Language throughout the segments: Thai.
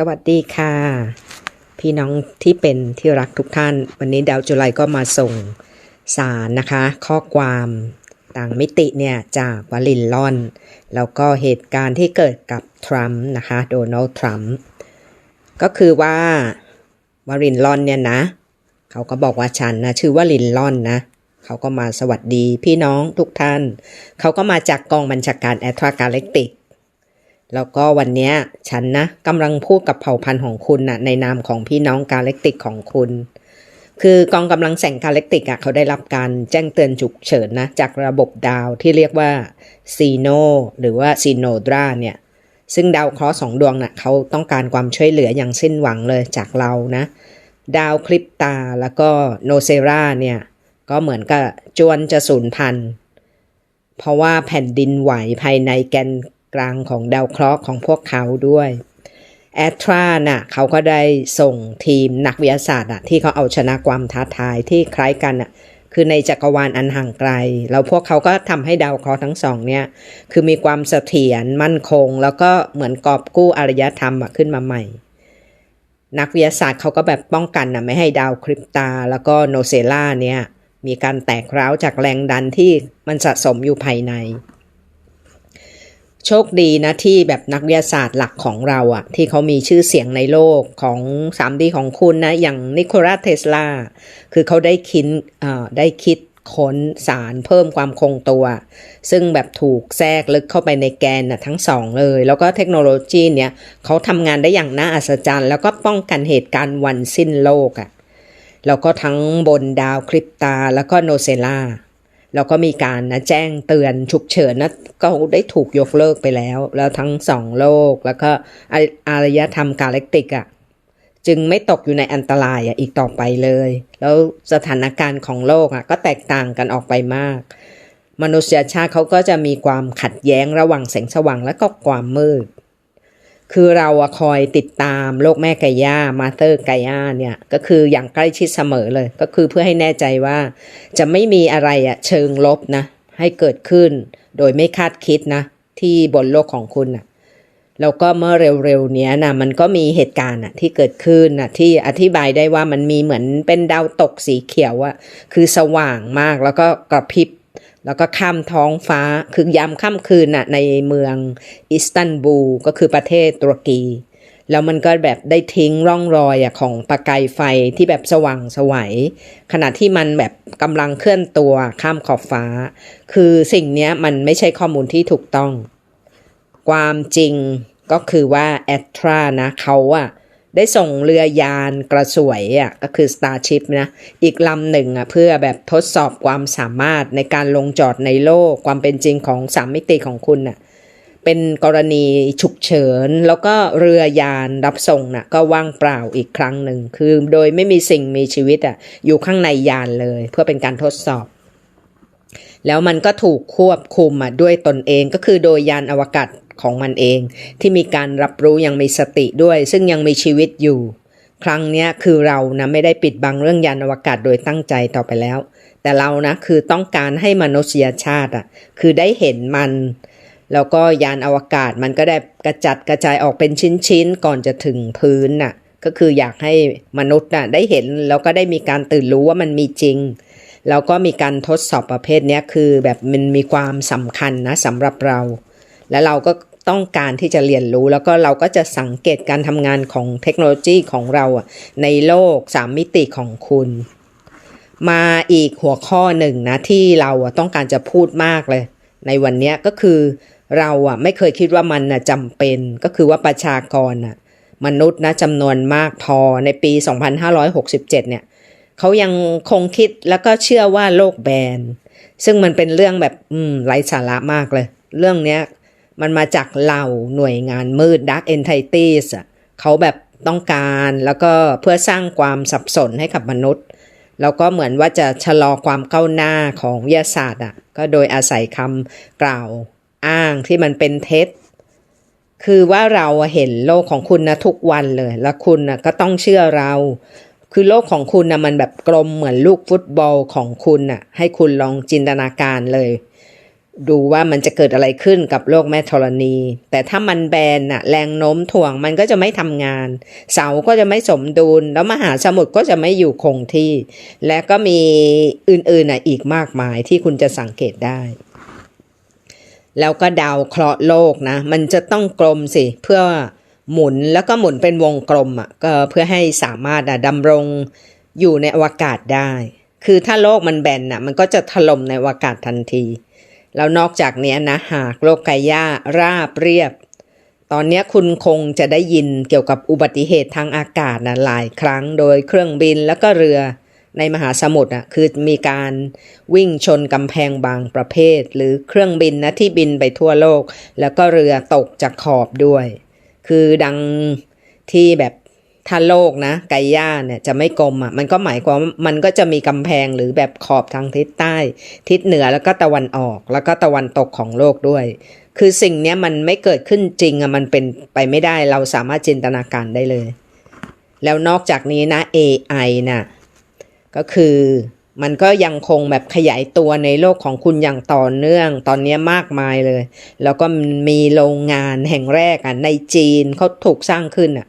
สวัสดีค่ะ พี่น้องที่เป็นที่รักทุกท่าน วันนี้ดาวจุไลก็มาส่งสารนะคะ ข้อความต่างมิติเนี่ยจากวลินลอน แล้วก็เหตุการณ์ที่เกิดกับทรัมป์นะคะโดนัลด์ทรัมป์ก็คือว่าวลินลอนเนี่ยนะ เขาก็บอกว่าฉันนะชื่อว่าลินลอนนะเขาก็มาสวัสดีพี่น้องทุกท่าน เขาก็มาจากกองบัญชาการแอตรากาเล็กติก แล้วก็วันนี้ฉันนะกำลังพูดกับเผ่าพันธุ์ของคุณนะในนามของพี่น้องกาเล็กติกของคุณ คือกองกำลังแสงกาเล็กติกอะเขาได้รับการแจ้งเตือนฉุกเฉินนะ จากระบบดาวที่เรียกว่าซีโนหรือว่าซีโนดราเนี่ย ซึ่งดาวเคราะห์สองดวงน่ะเขาต้องการความช่วยเหลืออย่างสิ้นหวังเลยจากเรานะ ดาวคลิปตาแล้วก็โนเซราเนี่ยก็เหมือนกับจวนจะสูญพันธุ์เพราะว่าแผ่นดินไหวภายในแกน กลางของดาวเคราะห์ของพวกเขาด้วยแอตราน่ะเขาก็ได้ส่งทีมนักวิทยาศาสตร์อะที่เขาเอาชนะความท้าทายที่คล้ายกันอะคือในจักรวาลอันห่างไกล แล้วพวกเขาก็ทำให้ดาวเคราะห์ทั้งสองเนี่ย คือมีความเสถียรมั่นคง แล้วก็เหมือนกอบกู้อารยธรรมอะขึ้นมาใหม่ นักวิทยาศาสตร์เขาก็แบบป้องกันนะไม่ให้ดาวคริปตา แล้วก็โนเซล่าเนี่ย มีการแตกร้าวจากแรงดันที่มันสะสมอยู่ภายใน โชคดีนะที่แบบนักวิทยาศาสตร์หลักของเราอะที่เขามีชื่อเสียงในโลกของ 3D ของคุณนะ อย่างนิโคลัสเทสลา คือเขาได้คิดได้คิดค้นสารเพิ่มความคงตัว ซึ่งแบบถูกแทรกลึกเข้าไปในแกนนะทั้งสองเลย แล้วก็เทคโนโลยีเนี่ยเขาทำงานได้อย่างน่าอัศจรรย์ แล้วก็ป้องกันเหตุการณ์วันสิ้นโลกอะ่ะแล้วก็ทั้งบนดาวคริปตาแล้วก็โนเซล่า แล้วก็มีการนะแจ้งเตือนฉุกเฉินนะก็ได้ถูกยกเลิกไปแล้ว แล้วทั้งสองโลกแล้วก็อารยธรรมกาแล็กติกอะ่ะจึงไม่ตกอยู่ในอันตรายอะอีกต่อไปเลย แล้วสถานการณ์ของโลกอะก็แตกต่างกันออกไปมาก มนุษยชาติเขาก็จะมีความขัดแย้งระหว่างแสงสว่างและก็ความมืด คือเราคอยติดตามโลกแม่ไก่ย่ามาเตอร์ไก่ย่าเนี่ยก็คืออย่างใกล้ชิดเสมอเลย ก็คือเพื่อให้แน่ใจว่าจะไม่มีอะไรอะเชิงลบนะ ให้เกิดขึ้น โดยไม่คาดคิดนะ ที่บนโลกของคุณอะแล้วก็เมื่อเร็วๆเนี้ยนะมันก็มีเหตุการณ์อะที่เกิดขึ้นอะที่อธิบายได้ว่ามันมีเหมือนเป็นดาวตกสีเขียวอะคือสว่างมากแล้วก็กระพริบ แล้วก็ข้ามท้องฟ้า คือยามค่ำคืนน่ะในเมืองอิสตันบูลก็คือประเทศตุรกี แล้วมันก็แบบได้ทิ้งร่องรอยอะของประกายไฟที่แบบสว่างสวัยขณะที่มันแบบกำลังเคลื่อนตัวข้ามขอบฟ้า คือสิ่งนี้มันไม่ใช่ข้อมูลที่ถูกต้อง ความจริงก็คือว่าแอตรานะเขาอะ ได้ส่งเรือยานกระสวยอะก็คือ Starship นะอีกลำหนึ่งอะเพื่อแบบทดสอบความสามารถในการลงจอดในโลกความเป็นจริงของสามมิติของคุณอะเป็นกรณีฉุกเฉิน แล้วก็เรือยานรับส่งน่ะก็ว่างเปล่าอีกครั้งหนึ่ง คือโดยไม่มีสิ่งมีชีวิตอะอยู่ข้างในยานเลย เพื่อเป็นการทดสอบ แล้วมันก็ถูกควบคุมอะด้วยตนเองก็คือโดยยานอวกาศ ของมันเอง ที่มีการรับรู้ยังมีสติด้วย ซึ่งยังมีชีวิตอยู่ ครั้งนี้คือเรานะไม่ได้ปิดบังเรื่องยานอวกาศโดยตั้งใจต่อไปแล้ว แต่เรานะคือต้องการให้มนุษยชาติอะคือได้เห็นมันแล้วก็ยานอวกาศมันก็ได้กระจัดกระจายออกเป็นชิ้นๆ ก่อนจะถึงพื้นน่ะ ก็คืออยากให้มนุษย์น่ะได้เห็นแล้วก็ได้มีการตื่นรู้ว่ามันมีจริง แล้วก็มีการทดสอบประเภทนี้คือแบบมันมีความสำคัญนะสำหรับเรา และเราก็ ต้องการที่จะเรียนรู้ แล้วก็เราก็จะสังเกตการทำงานของเทคโนโลยีของเราในโลกสามมิติของคุณ มาอีกหัวข้อหนึ่งนะที่เราต้องการจะพูดมากเลย ในวันนี้ก็คือเราอะไม่เคยคิดว่ามันจำเป็นก็คือว่าประชากรอะมนุษย์นะจำนวนมากพอในปี 2567 เนี่ยเขายังคงคิดแล้วก็เชื่อว่าโลกแบน ซึ่งมันเป็นเรื่องแบบอืมไร้สาระมากเลย เรื่องเนี้ย มันมาจากเหล่าหน่วยงานมืด Dark Entities อะเขาแบบต้องการแล้วก็เพื่อสร้างความสับสนให้กับมนุษย์ แล้วก็เหมือนว่าจะชะลอความก้าวหน้าของวิทยาศาสตร์อะก็โดยอาศัยคำกล่าวอ้างที่มันเป็นเท็จ คือว่าเราเห็นโลกของคุณนะทุกวันเลย แล้วคุณนะก็ต้องเชื่อเรา คือโลกของคุณนะมันแบบกลมเหมือนลูกฟุตบอลของคุณน่ะให้คุณลองจินตนาการเลย ดูว่ามันจะเกิดอะไรขึ้นกับโลกแม่ธรณี แต่ถ้ามันแบนน่ะแรงโน้มถ่วงมันก็จะไม่ทำงาน เสาก็จะไม่สมดุล แล้วมหาสมุทรก็จะไม่อยู่คงที่ และก็มีอื่นๆน่ะอีกมากมายที่คุณจะสังเกตได้ แล้วก็ดาวเคราะห์โลกนะ มันจะต้องกลมสิ เพื่อหมุนแล้วก็หมุนเป็นวงกลมอะก็เพื่อให้สามารถดำรงอยู่ในอวกาศได้ คือถ้าโลกมันแบนน่ะมันก็จะถล่มในอวกาศทันที แล้วนอกจากนี้นะหากโลกไกย่าราบเรียบ ตอนนี้คุณคงจะได้ยินเกี่ยวกับอุบัติเหตุทางอากาศนะหลายครั้งโดยเครื่องบินแล้วก็เรือในมหาสมุทรอะคือมีการวิ่งชนกำแพงบางประเภท หรือเครื่องบินนะที่บินไปทั่วโลก แล้วก็เรือตกจากขอบด้วย คือดังที่แบบ ถ้าโลกนะไกย่าเนี่ยจะไม่กลมอะมันก็หมายความมันก็จะมีกำแพงหรือแบบขอบทางทิศใต้ ทิศเหนือแล้วก็ตะวันออกแล้วก็ตะวันตกของโลกด้วย คือสิ่งเนี้ยมันไม่เกิดขึ้นจริงอะมันเป็นไปไม่ได้เราสามารถจินตนาการได้เลย แล้วนอกจากนี้นะ AI น่ะก็คือมันก็ยังคงแบบขยายตัวในโลกของคุณอย่างต่อเนื่อง ตอนนี้มากมายเลย แล้วก็มีโรงงานแห่งแรกอะในจีนเขาถูกสร้างขึ้นอะ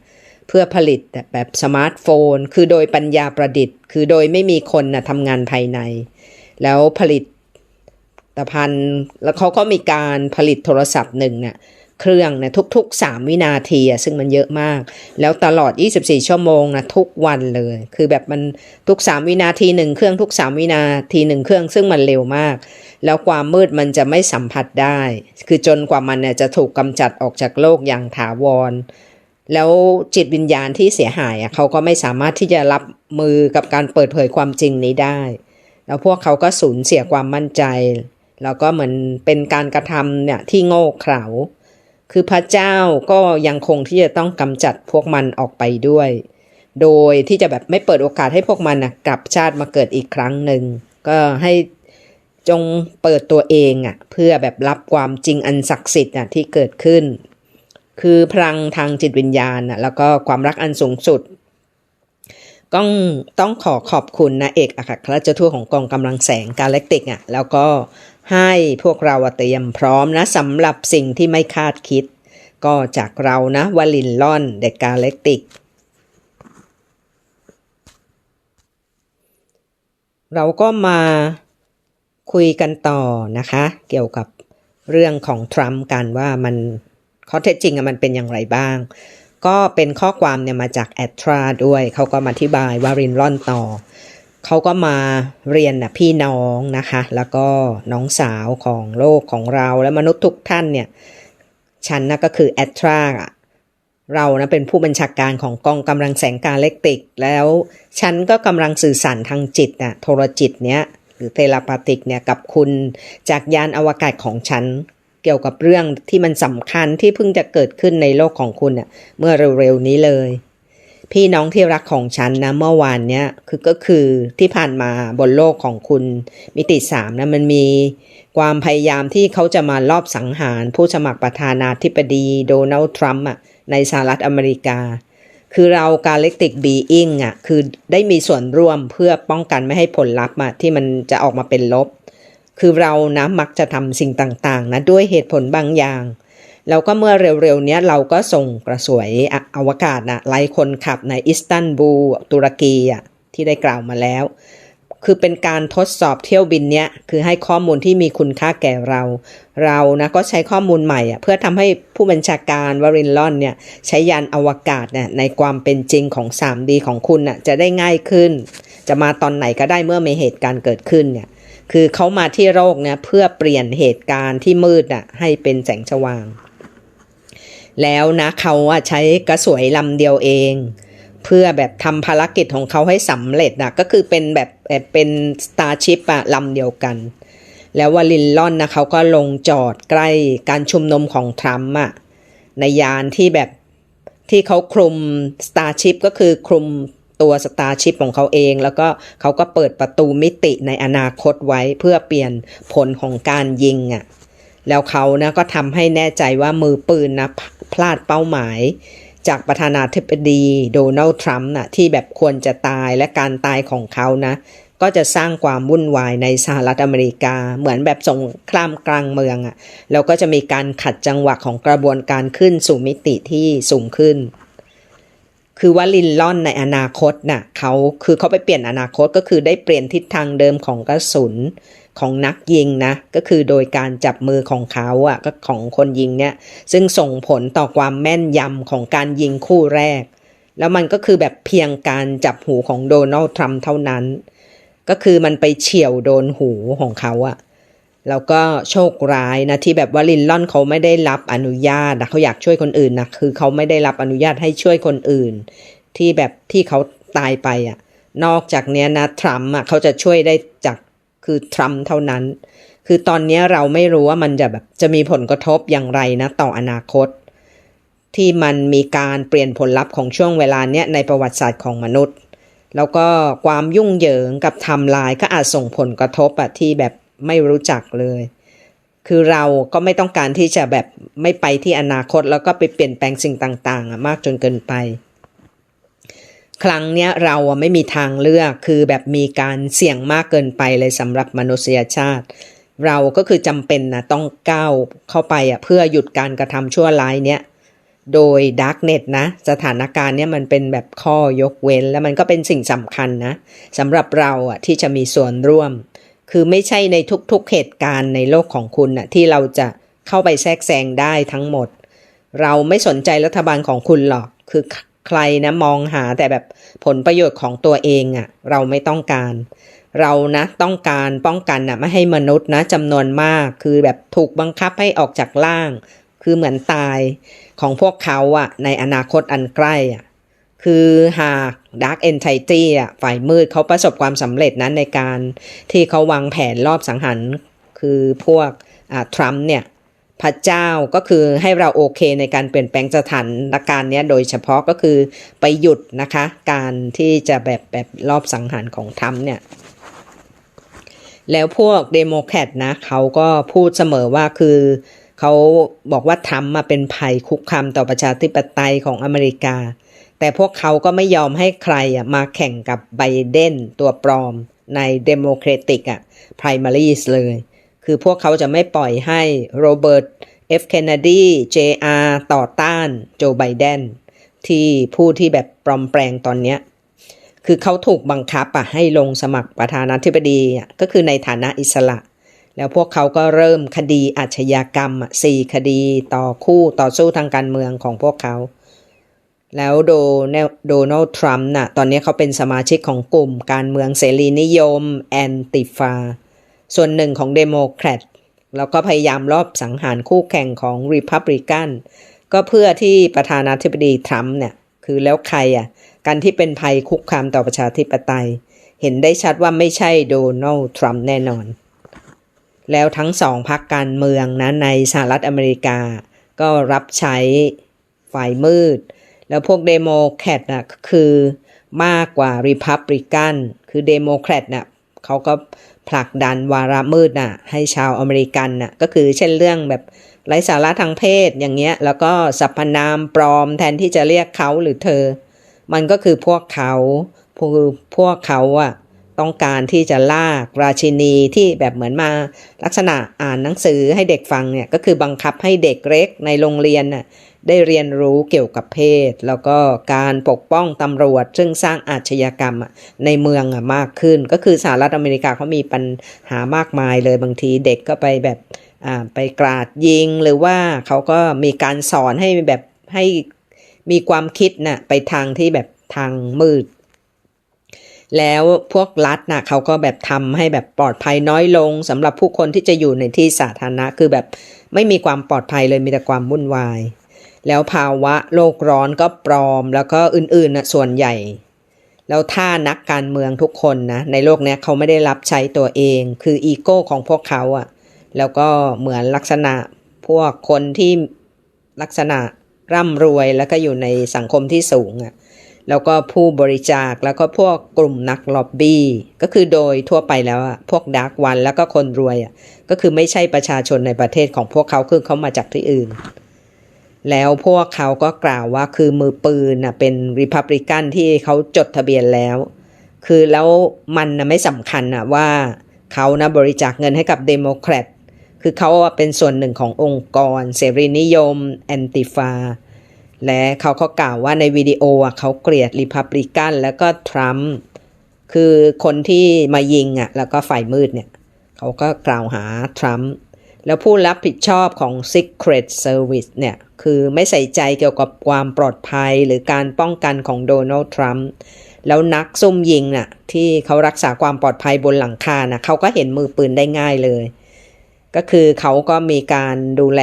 เพื่อผลิตแบบสมาร์ทโฟน คือโดยปัญญาประดิษฐ์ คือโดยไม่มีคนนะทำงานภายใน แล้วผลิตภัณฑ์แล้วเขาก็มีการผลิตโทรศัพท์หนึ่งเนี่ยเครื่องเนี่ยทุกๆ 3 วินาทีอะซึ่งมันเยอะมาก แล้วตลอด 24 ชั่วโมงนะทุกวันเลย คือแบบมันทุก 3 วินาทีหนึ่งเครื่องทุก 3 วินาทีหนึ่งเครื่องซึ่งมันเร็วมาก แล้วความมืดมันจะไม่สัมผัสได้ คือจนกว่ามันเนี่ยจะถูกกำจัดออกจากโลกอย่างถาวร แล้วจิตวิญญาณที่เสียหายอะเขาก็ไม่สามารถที่จะรับมือกับการเปิดเผยความจริงนี้ได้ แล้วพวกเขาก็สูญเสียความมั่นใจ แล้วก็เหมือนเป็นการกระทำเนี่ยที่โง่เขลาคือพระเจ้าก็ยังคงที่จะต้องกำจัดพวกมันออกไปด้วย โดยที่จะแบบไม่เปิดโอกาสให้พวกมันนะกลับชาติมาเกิดอีกครั้งหนึ่ง ก็ให้จงเปิดตัวเองอะเพื่อแบบรับความจริงอันศักดิ์สิทธิ์อะที่เกิดขึ้น คือพลังทางจิตวิญญาณอะแล้วก็ความรักอันสูงสุดต้องต้องขอขอบคุณนะเอกอัครราชทูตของกองกำลังแสงกาแล็กติกอะแล้วก็ให้พวกเราเตรียมพร้อมนะสำหรับสิ่งที่ไม่คาดคิด ก็จากเรานะวลินลอนเด็กกาแล็กติก เราก็มาคุยกันต่อนะคะ เกี่ยวกับเรื่องของทรัมป์กันว่ามัน ข้อเท็จจริงมันเป็นอย่างไรบ้าง ก็เป็นข้อความเนี่ยมาจากแอดทราด้วย เขาก็มาอธิบายว่ารินล่อนต่อ เขาก็มาเรียนนะพี่น้องนะคะ แล้วก็น้องสาวของโลกของเราและมนุษย์ทุกท่านเนี่ย ฉันนะก็คือแอดทราอะเรานะเป็นผู้บัญชาการของกองกำลังแสงกาเล็กติก แล้วฉันก็กำลังสื่อสารทางจิตนะโทรจิตเนี้ยหรือเทเลปาติกเนี่ยกับคุณจากยานอวกาศของฉัน เกี่ยวกับเรื่องที่มันสำคัญที่เพิ่งจะเกิดขึ้นในโลกของคุณเน่ยเมื่อเร็วๆนี้เลย พี่น้องที่รักของฉันนะเมื่อวานเนี้ยคือก็คือที่ผ่านมาบนโลกของคุณ มิติสามนะมันมีความพยายามที่เขาจะมาลอบสังหาร ผู้สมัครประธานาธิบดีโดนัลด์ทรัมป์อะในสหรัฐอเมริกา คือเรากาเล็กติกบีอิงอะคือได้มีส่วนร่วมเพื่อป้องกันไม่ให้ผลลัพธ์ที่มันจะออกมาเป็นลบ คือเรานะมักจะทำสิ่งต่างๆนะด้วยเหตุผลบางอย่าง แล้วก็เมื่อเร็วๆเนี้ยเราก็ส่งกระสวยอวกาศนะไล่คนขับในอิสตันบูลตุรกีอะที่ได้กล่าวมาแล้ว คือเป็นการทดสอบเที่ยวบินเนี้ยคือให้ข้อมูลที่มีคุณค่าแก่เรา เรานะก็ใช้ข้อมูลใหม่อะเพื่อทำให้ผู้บัญชาการวารินลอนเนี่ยใช้ยานอวกาศเนี่ยในความเป็นจริงของ 3D ของคุณอะจะได้ง่ายขึ้น จะมาตอนไหนก็ได้เมื่อมีเหตุการณ์เกิดขึ้นเนี่ย คือเขามาที่โลกเนี่ยเพื่อเปลี่ยนเหตุการณ์ที่มืดอะให้เป็นแสงสว่าง แล้วนะเขาอะใช้กระสวยลำเดียวเอง เพื่อแบบทำภารกิจของเขาให้สำเร็จนะก็คือเป็นแบบเป็นสตาร์ชิพอะลำเดียวกัน แล้ววาลินลอนนะเขาก็ลงจอดใกล้การชุมนุมของทรัมป์อะในยานที่แบบที่เขาคลุมสตาร์ชิพก็คือคลุม ตัวสตาร์ชิพของเขาเอง แล้วก็เขาก็เปิดประตูมิติในอนาคตไว้เพื่อเปลี่ยนผลของการยิงอะแล้วเขานะก็ทำให้แน่ใจว่ามือปืนนะพลาดเป้าหมาย จากประธานาธิบดีโดนัลด์ทรัมป์น่ะที่แบบควรจะตายและการตายของเขานะ ก็จะสร้างความวุ่นวายในสหรัฐอเมริกา เหมือนแบบสงครามกลางเมืองอะ่ะแล้วก็จะมีการขัดจังหวะของกระบวนการขึ้นสู่มิติที่สูงขึ้น คือว่าลินลอนในอนาคตน่ะเขาคือเขาไปเปลี่ยนอนาคตก็คือได้เปลี่ยนทิศทางเดิมของกระสุนของนักยิงนะก็คือโดยการจับมือของเขาอะ่ะก็ของคนยิงเนี่ยซึ่งส่งผลต่อความแม่นยำของการยิงคู่แรก แล้วมันก็คือแบบเพียงการจับหูของโดนัลด์ทรัมป์เท่านั้น ก็คือมันไปเฉี่ยวโดนหูของเขาอะ แล้วก็โชคร้ายนะที่แบบว่าลินลอนเขาไม่ได้รับอนุญาตนะเขาอยากช่วยคนอื่นนะคือเขาไม่ได้รับอนุญาตให้ช่วยคนอื่น ที่แบบที่เขาตายไปอะนอกจากเนี้ยนะทรัมป์อะเขาจะช่วยได้จากคือทรัมป์เท่านั้น คือตอนนี้เราไม่รู้ว่ามันจะแบบจะมีผลกระทบอย่างไรนะต่ออนาคต ที่มันมีการเปลี่ยนผลลัพธ์ของช่วงเวลาเนี้ยในประวัติศาสตร์ของมนุษย์ แล้วก็ความยุ่งเหยิงกับทม์ไลน์ก็อาจส่งผลกระทบอะที่แบบ ไม่รู้จักเลย คือเราก็ไม่ต้องการที่จะแบบไม่ไปที่อนาคตแล้วก็ไปเปลี่ยนแปลงสิ่งต่างๆอะมากจนเกินไป ครั้งเนี้ยเราอะไม่มีทางเลือกคือแบบมีการเสี่ยงมากเกินไปเลยสำหรับมนุษยชาติ เราก็คือจำเป็นนะต้องก้าวเข้าไปอะเพื่อหยุดการกระทำชั่วร้ายเนี้ยโดย Darknet นะ สถานการณ์เนี้ยมันเป็นแบบข้อยกเว้น แล้วมันก็เป็นสิ่งสำคัญนะสำหรับเราอะที่จะมีส่วนร่วม คือไม่ใช่ในทุกๆเหตุการณ์ในโลกของคุณอะที่เราจะเข้าไปแทรกแซงได้ทั้งหมด เราไม่สนใจรัฐบาลของคุณหรอก คือใครนะมองหาแต่แบบผลประโยชน์ของตัวเองอะ่ะเราไม่ต้องการ เรานะต้องการป้องกันอะไม่ให้มนุษย์นะจำนวนมาก คือแบบถูกบังคับให้ออกจากล่าง คือเหมือนตายของพวกเขาอะในอนาคตอันใกล้อะ คือหาก Dark Entity อะฝ่ายมืดเขาประสบความสำเร็จนั้นในการที่เขาวางแผนรอบสังหารคือพวกอ่าทรัมป์เนี่ยพระเจ้าก็คือให้เราโอเคในการเปลี่ยนแปลงสถานการณ์นี้โดยเฉพาะก็คือไปหยุดนะคะ การที่จะแบบแบบรอบสังหารของทรัมป์เนี่ยแล้วพวกเดโมแครตนะเขาก็พูดเสมอว่าคือเขาบอกว่าทรัมป์มาเป็นภัยคุกคามต่อประชาธิปไตยของอเมริกา แต่พวกเขาก็ไม่ยอมให้ใครมาแข่งกับไบเดนตัวปลอมในเดโมแครติกอะไพรมารีสเลย คือพวกเขาจะไม่ปล่อยให้โรเบิร์ตเอฟเคนเนดีเจอาต่อต้านโจไบเดนที่ผู้ที่แบบปลอมแปลงตอนเนี้ย คือเขาถูกบังคับอะให้ลงสมัครประธานาธิบดีอะก็คือในฐานะอิสระ แล้วพวกเขาก็เริ่มคดีอาชญากรรมสี่คดีต่อคู่ต่อสู้ทางการเมืองของพวกเขา แล้วโดโดนัลด์ทรัมป์น่ะตอนนี้เขาเป็นสมาชิกของกลุ่มการเมืองเสรีนิยมแอนติฟา ส่วนหนึ่งของเดโมแครตแล้วก็พยายามรอบสังหารคู่แข่งของริพับลิกันก็เพื่อที่ประธานาธิบดีทรัมป์เนี่ย คือแล้วใครอะ การที่เป็นภัยคุกคามต่อประชาธิปไตย เห็นได้ชัดว่าไม่ใช่โดนัลด์ทรัมป์แน่นอน แล้วทั้งสองพรรคการเมืองนะในสหรัฐอเมริกา ก็รับใช้ฝ่ายมืด แล้วพวกเดโมแครตน่ะคือมากกว่าริพับริกัน คือเดโมแครตน่ะเขาก็ผลักดันวาระมืดน่ะให้ชาวอเมริกันน่ะก็คือเช่นเรื่องแบบไร้สาระทางเพศอย่างเงี้ย แล้วก็สรรพนามปลอมแทนที่จะเรียกเขาหรือเธอ มันก็คือพวกเขาคือพวกเขาอะ ต้องการที่จะลากราชินีที่แบบเหมือนมาลักษณะอ่านหนังสือให้เด็กฟังเนี่ยก็คือบังคับให้เด็กเล็กในโรงเรียนน่ะได้เรียนรู้เกี่ยวกับเพศ แล้วก็การปกป้องตำรวจ ซึ่งสร้างอาชญากรรมในเมืองมากขึ้น ก็คือสหรัฐอเมริกาเขามีปัญหามากมายเลยบางทีเด็กก็ไปแบบไปกราดยิงหรือว่าเขาก็มีการสอนให้แบบให้มีความคิดนะ่ะไปทางที่แบบทางมืด แล้วพวกรัฐนะ่ะเขาก็แบบทำให้แบบปลอดภัยน้อยลงสำหรับผู้คนที่จะอยู่ในที่สาธารณะคือแบบไม่มีความปลอดภัยเลยมีแต่ความวุ่นวาย แล้วภาวะโลกร้อนก็ปลอม แล้วก็อื่นๆนะส่วนใหญ่ แล้วถ้านักการเมืองทุกคนนะในโลกนี้เขาไม่ได้รับใช้ตัวเอง คืออีโก้ของพวกเขาอะแล้วก็เหมือนลักษณะพวกคนที่ลักษณะร่ำรวยแล้วก็อยู่ในสังคมที่สูงอะ่ะ แล้วก็ผู้บริจาคแล้วก็พวกกลุ่มนักล็อบบี้ก็คือโดยทั่วไปแล้วอะพวกดาร์กวันแล้วก็คนรวยอะก็คือไม่ใช่ประชาชนในประเทศของพวกเขาคือเขามาจากที่อื่น แล้วพวกเขาก็กล่าวว่าคือมือปืนน่ะเป็นริพับลิกันที่เขาจดทะเบียนแล้ว คือแล้วมันนะไม่สำคัญนะว่าเขานะบริจาคเงินให้กับเดโมแครตคือเขาเป็นส่วนหนึ่งขององค์กร เสรีนิยมแอนติฟา และเขาก็กล่าวว่าในวิดีโออะเขาเกลียดริพับลิกันแล้วก็ทรัมป์คือคนที่มายิงอะแล้วก็ฝ่ายมืดเนี่ย เขาก็กล่าวหาทรัมป์แล้วผู้รับผิดชอบของ Secret Service เนี่ย คือไม่ใส่ใจเกี่ยวกับความปลอดภัยหรือการป้องกันของโดนัลด์ทรัมป์แล้วนักซุ่มยิงน่ะ ที่เขารักษาความปลอดภัยบนหลังคาน่ะเขาก็เห็นมือปืนได้ง่ายเลย ก็คือเขาก็มีการดูแล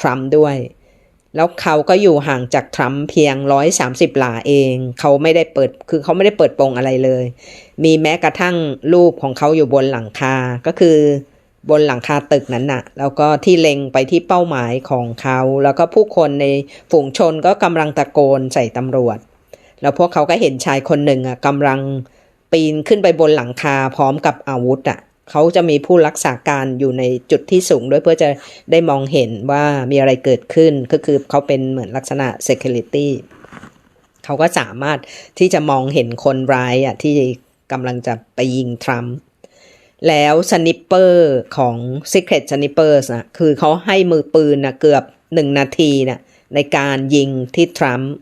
ทรัมป์ด้วย แล้วเขาก็อยู่ห่างจากทรัมป์เพียง 130 หลาเอง เขาไม่ได้เปิด คือเขาไม่ได้เปิดโปงอะไรเลย มีแม้กระทั่งรูปของเขาอยู่บนหลังคา ก็คือบนหลังคาตึกนั้นน่ะ แล้วก็ที่เล็งไปที่เป้าหมายของเขา แล้วก็ผู้คนในฝูงชนก็กำลังตะโกนใส่ตำรวจ แล้วพวกเขาก็เห็นชายคนหนึ่งอะกำลังปีนขึ้นไปบนหลังคาพร้อมกับอาวุธอะ เขาจะมีผู้รักษาการอยู่ในจุดที่สูงด้วยเพื่อจะได้มองเห็นว่ามีอะไรเกิดขึ้นก็คือเขาเป็นเหมือนลักษณะ security เขาก็สามารถที่จะมองเห็นคนร้ายอะที่กำลังจะไปยิงทรัมป์แล้วสนิปเปอร์ของ Secret Snipers นะคือเขาให้มือปืนนะเกือบหนึ่งนาทีนะในการยิงที่ทรัมป์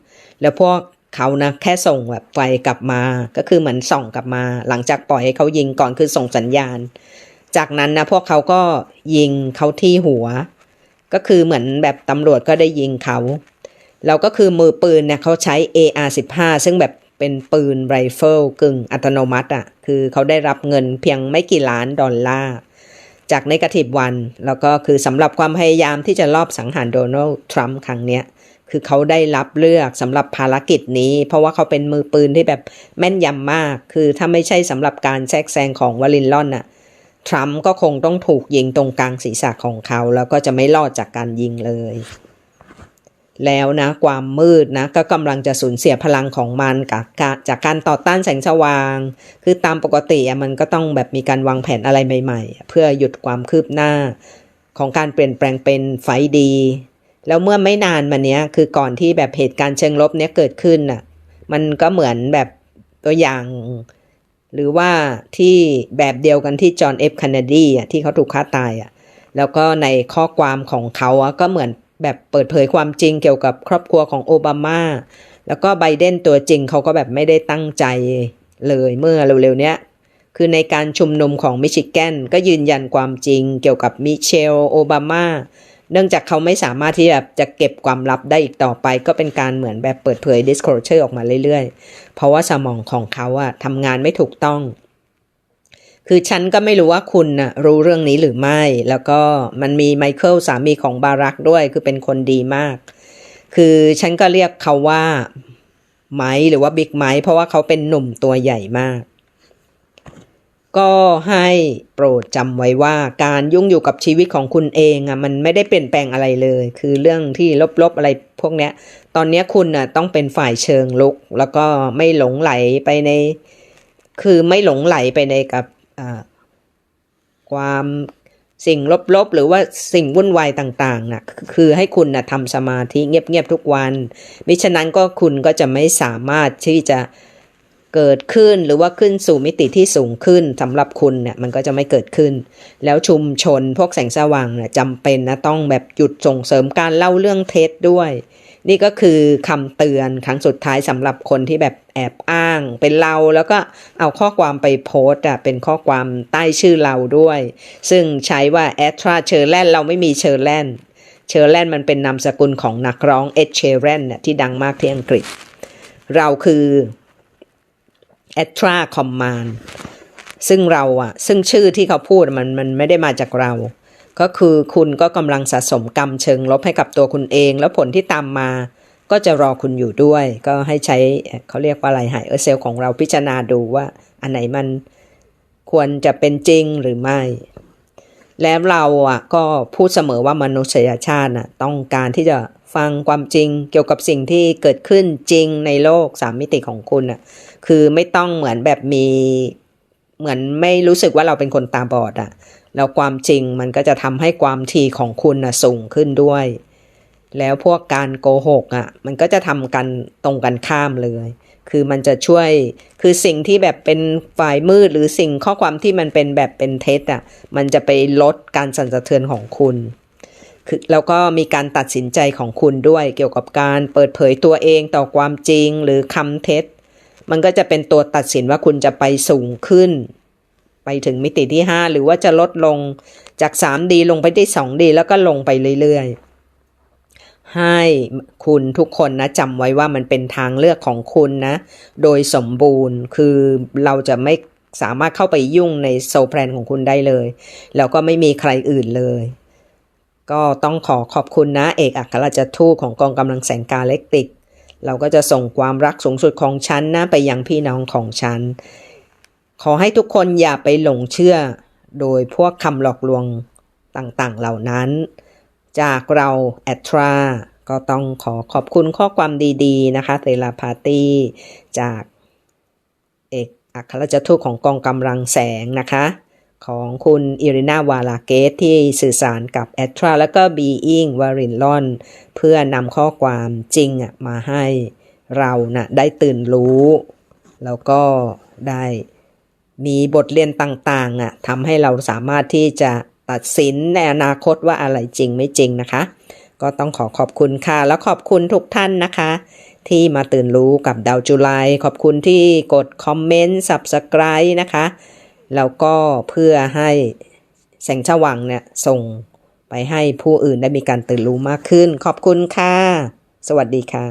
แล้วพวก เขานะแค่ส่งแบบไฟกลับมา ก็คือเหมือนส่องกลับมา หลังจากปล่อยให้เขายิงก่อนคือส่งสัญญาณ จากนั้นนะพวกเขาก็ยิงเขาที่หัว ก็คือเหมือนแบบตำรวจก็ได้ยิงเขาแล้วก็คือมือปืนเนี่ยเขาใช้ AR-15 ซึ่งแบบเป็นปืนไรเฟิลกึ่งอัตโนมัติอะ่ะคือเขาได้รับเงินเพียงไม่กี่ล้านดอลลาร์จากในกระถิบวัน แล้วก็คือสำหรับความพยายามที่จะลอบสังหารโดนัลด์ทรัมป์ครั้งเนี้ย คือเขาได้รับเลือกสำหรับภารกิจนี้ เพราะว่าเขาเป็นมือปืนที่แบบแม่นยำมาก คือถ้าไม่ใช่สำหรับการแทรกแซงของวลินลอนน่ะทรัมป์ก็คงต้องถูกยิงตรงกลางศีรษะของเขา แล้วก็จะไม่รอดจากการยิงเลย แล้วนะความมืดนะ ก็กำลังจะสูญเสียพลังของมันกับจากการต่อต้านแสงสว่าง คือตามปกติมันก็ต้องแบบมีการวางแผนอะไรใหม่ ๆ เพื่อหยุดความคืบหน้าของการเปลี่ยนแปลงเป็นไฟดี แล้วเมื่อไม่นานมาเนี้ยคือก่อนที่แบบเหตุการณ์เชิงลบเนี้ยเกิดขึ้นน่ะ มันก็เหมือนแบบตัวอย่าง หรือว่าที่แบบเดียวกันที่จอห์นเอฟคนเนดีอะที่เขาถูกฆ่าตายอะ แล้วก็ในข้อความของเขาอะก็เหมือนแบบเปิดเผยความจริงเกี่ยวกับครอบครัวของโอบามา แล้วก็ไบเดนตัวจริงเขาก็แบบไม่ได้ตั้งใจเลยเมื่อเร็วๆนี้คือในการชุมนุมของมิชิแกนก็ยืนยันความจริงเกี่ยวกับมิเชลโอบามา เนื่องจากเขาไม่สามารถที่แบบจะเก็บความลับได้อีกต่อไป ก็เป็นการเหมือนแบบเปิดเผย disclosure ออกมาเรื่อยๆ เพราะว่าสมองของเขาอะทำงานไม่ถูกต้อง คือฉันก็ไม่รู้ว่าคุณนะรู้เรื่องนี้หรือไม่ แล้วก็มันมีไมเคิลสามีของบารักด้วย คือเป็นคนดีมาก คือฉันก็เรียกเขาว่าไมหรือว่าบิ๊กไมเพราะว่าเขาเป็นหนุ่มตัวใหญ่มาก ก็ให้โปรดจำไว้ว่าการยุ่งอยู่กับชีวิตของคุณเองอะมันไม่ได้เปลี่ยนแปลงอะไรเลย คือเรื่องที่ลบๆอะไรพวกเนี้ย ตอนนี้คุณอะต้องเป็นฝ่ายเชิงลุก แล้วก็ไม่หลงไหลไปใน คือไม่หลงไหลไปในกับความสิ่งลบๆ หรือว่าสิ่งวุ่นวายต่างๆนะคือให้คุณนะทำสมาธิเงียบๆทุกวัน มิฉะนั้นก็คุณก็จะไม่สามารถที่จะ เกิดขึ้นหรือว่าขึ้นสู่มิติที่สูงขึ้นสำหรับคุณเนี่ยมันก็จะไม่เกิดขึ้น แล้วชุมชนพวกแสงสว่างเนี่ยจำเป็นนะต้องแบบหยุดส่งเสริมการเล่าเรื่องเท็จด้วย นี่ก็คือคำเตือนครั้งสุดท้ายสำหรับคนที่แบบแอบอ้าง เป็นเราแล้วก็เอาข้อความไปโพสต์อะเป็นข้อความใต้ชื่อเราด้วย ซึ่งใช้ว่าแอตราเชอร์แลนเราไม่มีเชอร์แลนเชอร์แลนมันเป็นนามสกุลของนักร้องเอ็ดเชอร์แลนเนี่ยที่ดังมากที่อังกฤษ เราคือ แอตราคอมมานซึ่งเราอะซึ่งชื่อที่เขาพูดมันมันไม่ได้มาจากเรา ก็คือคุณก็กำลังสะสมกรรมเชิงลบให้กับตัวคุณเอง แล้วผลที่ตามมา ก็จะรอคุณอยู่ด้วย ก็ให้ใช้เขาเรียกว่าอะไรหายเออเซลของเราพิจารณาดูว่า อันไหนมันควรจะเป็นจริงหรือไม่ แล้วเราอะก็พูดเสมอว่ามนุษยชาติน่ะต้องการที่จะฟังความจริงเกี่ยวกับสิ่งที่เกิดขึ้นจริงในโลกสามมิติของคุณอะ คือไม่ต้องเหมือนแบบมีเหมือนไม่รู้สึกว่าเราเป็นคนตาบอดอะแล้วความจริงมันก็จะทำให้ความทีของคุณนะสูงขึ้นด้วย แล้วพวกการโกหกอะ่ะมันก็จะทำกันตรงกันข้ามเลย คือมันจะช่วย คือสิ่งที่แบบเป็นฝ่ายมืดหรือสิ่งข้อความที่มันเป็นแบบเป็นเท็จอะมันจะไปลดการสั่นสะเทือนของคุณคือแล้วก็มีการตัดสินใจของคุณด้วยเกี่ยวกับการเปิดเผยตัวเองต่อความจริงหรือคำเท็จ มันก็จะเป็นตัวตัดสินว่าคุณจะไปสูงขึ้น ไปถึงมิติที่ 5 หรือว่าจะลดลงจาก 3D ลงไปที่ 2D แล้วก็ลงไปเรื่อยๆ ให้คุณทุกคนนะจำไว้ว่ามันเป็นทางเลือกของคุณนะ โดยสมบูรณ์คือเราจะไม่สามารถเข้าไปยุ่งในโซแพลนของคุณได้เลย แล้วก็ไม่มีใครอื่นเลย ก็ต้องขอขอบคุณนะ เอกอัครราชทูตของกองกำลังแสงกาเล็กติก เราก็จะส่งความรักสูงสุดของฉันนะไปยังพี่น้องของฉัน ขอให้ทุกคนอย่าไปหลงเชื่อ โดยพวกคำหลอกลวงต่างๆเหล่านั้น จากเราแอตราก็ต้องขอขอบคุณข้อความดีๆ นะคะเตลาพาร์ตี้จากเอกอัครราชทูตของกองกำลังแสงนะคะ ของคุณอิรินาวาลาเกตที่สื่อสารกับแอตราแล้วก็บีอิงวารินลอน เพื่อนำข้อความจริงมาให้เรานะ่ะได้ตื่นรู้ แล้วก็ได้มีบทเรียนต่างๆอะทำให้เราสามารถที่จะตัดสินในอนาคตว่าอะไรจริงไม่จริงนะคะ ก็ต้องขอขอบคุณค่ะ แล้วขอบคุณทุกท่านนะคะ ที่มาตื่นรู้กับดาวจุไลขอบคุณที่กดคอมเมนต์ subscribe นะคะ แล้วก็เพื่อให้แสงสว่างเนี่ยส่งไปให้ผู้อื่นได้มีการตื่นรู้มากขึ้น ขอบคุณค่ะ สวัสดีค่ะ